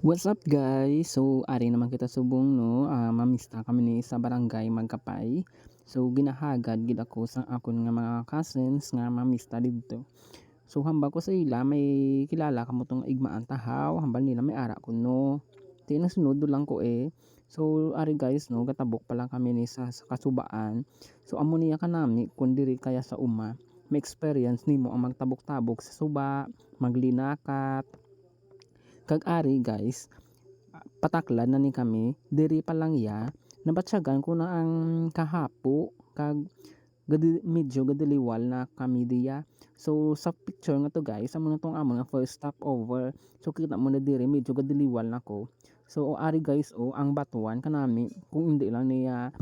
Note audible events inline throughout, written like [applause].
What's up guys? So, ari naman kita subong no, ah, mamista kami ni sa barangay Magkapay. So, ginahagad gid ako sa akon nga mga cousins nga mamista didto. So, hambal ko sa ila may kilala kamo tong igmaan tahaw, hambal nila may ara ko no. Di na sunod lang ko eh. So, ari guys no, gatabok pa lang kami ni sa, sa kasubaan. So, amo niya kanami kun diri kaya sa uma. May experience nimo ang magtabok-tabok sa suba, maglinakat, kag ari guys pataklan na ni kami. Diri pa lang ya nabatsyagan ko na ang kahapo kag gadi, medyo gadiliwal na kami diya. So sa picture nga to guys amo na tong amo nga first stop over. So kita mo na diri medyo gadiliwal na ko. So o ari guys o ang batuan kanami kung hindi lang niya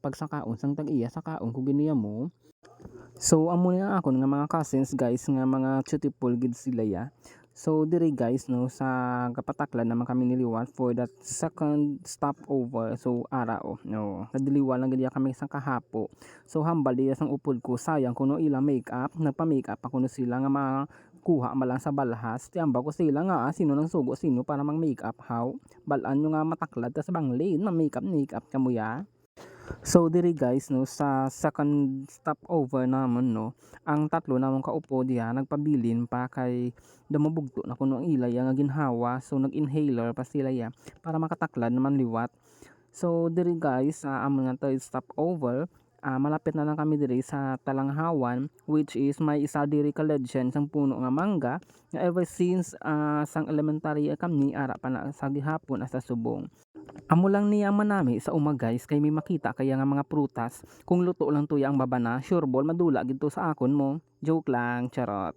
pagsakaon sang tag-iya sakaon ko giniya mo. So amo na ako nga mga cousins guys nga mga beautiful gid sila ya. So diri guys no sa kapataklan naman kami niliwal for that second stopover. So ara o no. Nadiliwal lang gid kami sa kahapo. So hambal diya sang upod ko sayang kuno ilang makeup, nagpa-makeup ako no sila nga mga kuha malang sa balhas tiyamba ko sila nga ah, sino nang sugo sino para mang makeup how balaan nyo nga mataklad tas banglin na makeup makeup kamo ya So diri guys no sa second stopover namon no ang tatlo namon kaupo diha nagpabilin pa kay damabugto na kuno ang ilay nga ginhawa so nag-inhaler pa sila ya para makataklad naman liwat. So diri guys sa among nga third stopover ah, malapit na lang kami diri sa Talanghawan which is may isa diri ka legend sang puno nga mangga nga ever since ah, sang elementary kami ara pa na sa gihapon hasta subong. Amo lang niya manami sa uma guys kay may makita kaya nga mga prutas. Kung luto lang tuya ang babana sure ball madula gid to sa akon mo. Joke lang charot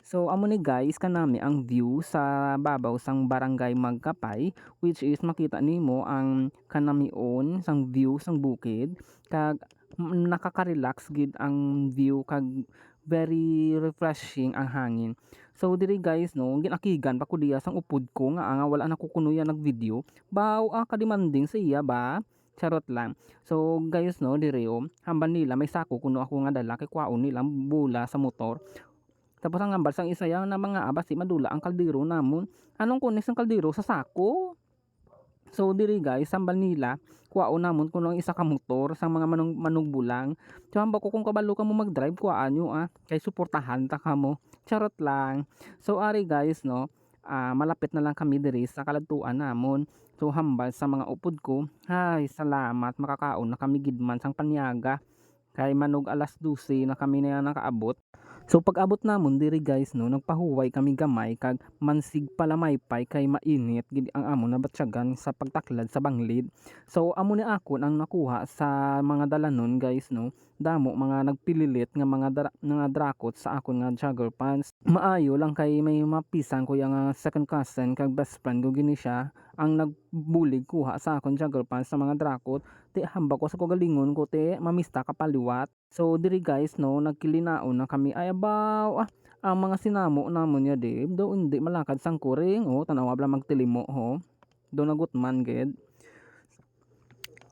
So amo ni guys kanami ang view sa babaw sang barangay Magkapay which is makita nimo ang kanamion sang view sang bukid kag nakaka-relax gid ang view kag very refreshing ang hangin. So diri guys no, ginakigan pa ko diya sang upod ko nga nga wala na ko kuno ya nagvideo. Baw ah kadimanding sa iya ba? Charot lang. So guys no, diri oh, hamban nila may sako kuno ako nga dala kay kwaon nila bula sa motor. Tapos ang hambal sang isa ya na mga abas si madula ang kaldero namon. Anong kunis ang kaldero sa sako? So diri guys, sambal nila, kuwaon namon kuno ang isa ka motor sa mga manong manugbulang. Tsamba ko kung kabalo ka mo mag-drive kuwaan nyo ah, kay suportahan ta ka mo. Charot lang. So ari guys no, ah, malapit na lang kami diri sa kaladtuan namon. So hambal sa mga upod ko, ay salamat makakaon na kami gidman sang panyaga. Kay manog alas 12 na kami na nakaabot. So pag abot namon diri guys no, nagpahuway kami gamay kag mansig palamaypay kay mainit gid ang amo na batsyagan sa pagtaklad sa banglid. So amo ni akon ang nakuha sa mga dalanon guys no. Damo mga nagpililit nga mga dra- nga drakot sa akon nga jogger pants. Maayo lang kay may mapisan ko yang nga second cousin kag best friend ko gini siya ang nagbulig kuha sa akon jogger pants sa mga drakot. Ti hamba ko sa kagalingon ko ti mamista ka paliwat. So diri guys no, nagkilinaon na kami ay abaw ah, ang mga sinamo namon ya di, do hindi malakad sang kuring oh, tanawa bala magtilimo ho. Do nagutman ged.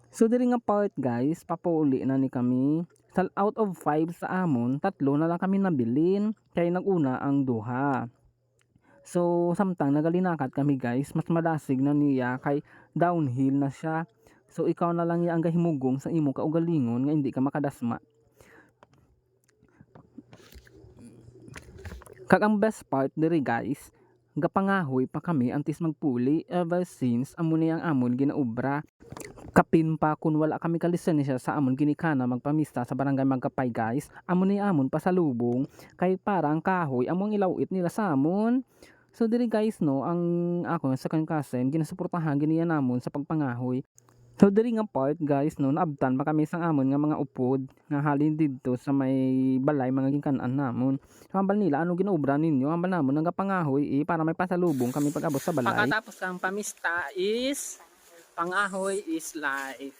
So diri nga part guys, papauli na ni kami. Sa out of 5 sa amon, tatlo na lang kami nabilin kay naguna ang duha. So samtang nagalinakat kami guys, mas madasig na niya kay downhill na siya. So ikaw na lang ya ang gahimugong sa imo kaugalingon nga hindi ka makadasma. Kag ang best part diri guys, gapangahoy pa kami antes magpuli ever since amo ni ang amon ginaubra. Kapin pa kun wala kami kalisensya sa amon ginikana magpamista sa barangay Magkapay guys. Amo ni amon pasalubong kay parang kahoy among ilawit nila sa amon. So diri guys no, ang ako sa cousin ginasuportahan giniya namon sa pagpangahoy. So diri nga part guys no, naabtan pa kami sang amon nga mga upod nga halin didto sa may balay mga ginkanan namon. So hambal nila ano ginaubra ninyo, hambal namon nga pangahoy eh, para may pasalubong kami pag abot sa balay. Pagkatapos kang pamista is pangahoy is life.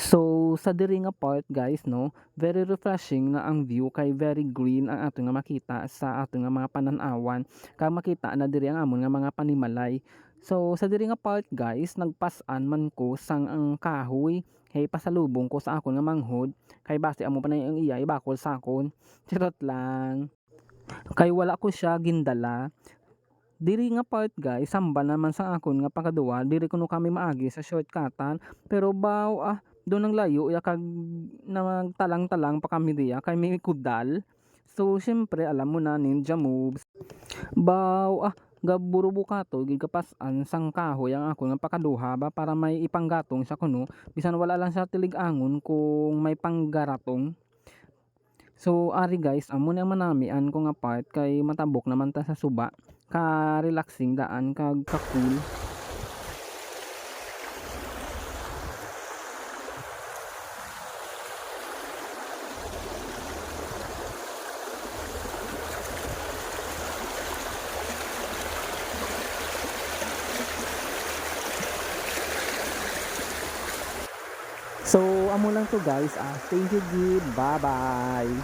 So sa diri nga part guys no, very refreshing na ang view kay very green ang ato nga makita sa ato nga mga pananawan. Kag makita na diri ang amon nga mga panimalay. So sa diri nga part guys, nagpas-an man ko sang ang kahoy kay pasalubong ko sa akon nga manghod kay base amo pa na ang iya ibakol sa akon. [laughs] Charot lang. Kay wala ko siya gindala Diri nga part guys, samba naman sa akon nga pangkaduwa, diri kuno kami maagi sa shortcutan. Pero baw ah, doon ang layo ya kag nagtalang-talang pa kami diya kay may kudal. So syempre alam mo na ninja moves. Baw ah, gaburo bukato gid kapas-an sang kahoy ang ako nga pakaduha ba para may ipanggatong sa kuno bisan wala lang sa tilig-angon kung may panggaratong. So ari guys, amo na manamian ko nga part kay matabok naman ta sa suba ka relaxing daan kag ka cool. So amo lang to guys. Ah, thank you gid. Bye-bye.